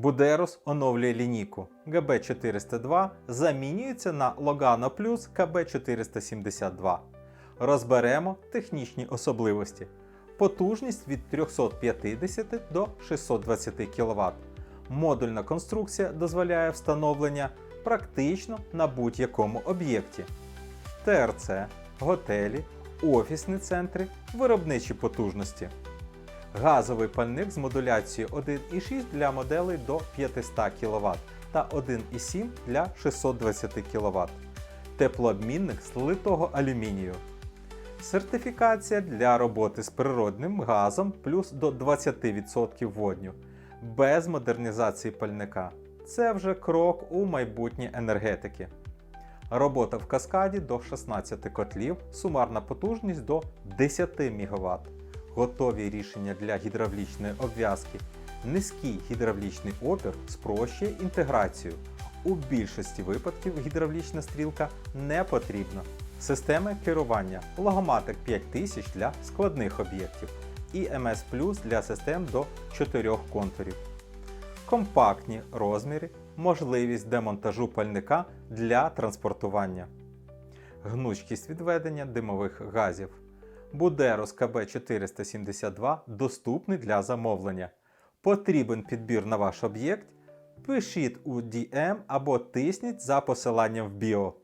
Будерос оновлює лінійку. ГБ402 замінюється на Logano Plus КБ472. Розберемо технічні особливості. Потужність від 350 до 620 кВт. Модульна конструкція дозволяє встановлення практично на будь-якому об'єкті. ТРЦ, готелі, офісні центри, виробничі потужності. Газовий пальник з модуляцією 1,6 для моделей до 500 кВт та 1,7 для 620 кВт. Теплообмінник з литого алюмінію. Сертифікація для роботи з природним газом плюс до 20% водню. Без модернізації пальника. Це вже крок у майбутнє енергетики. Робота в каскаді до 16 котлів, сумарна потужність до 10 МВт. Готові рішення для гідравлічної обв'язки. Низький гідравлічний опір спрощує інтеграцію. У більшості випадків гідравлічна стрілка не потрібна. Системи керування Logomatic 5000 для складних об'єктів і MS Plus для систем до 4 контурів. Компактні розміри, можливість демонтажу пальника для транспортування, гнучкість відведення димових газів. Будерос КБ472 доступний для замовлення. Потрібен підбір на ваш об'єкт? Пишіть у DM або тисніть за посиланням в біо.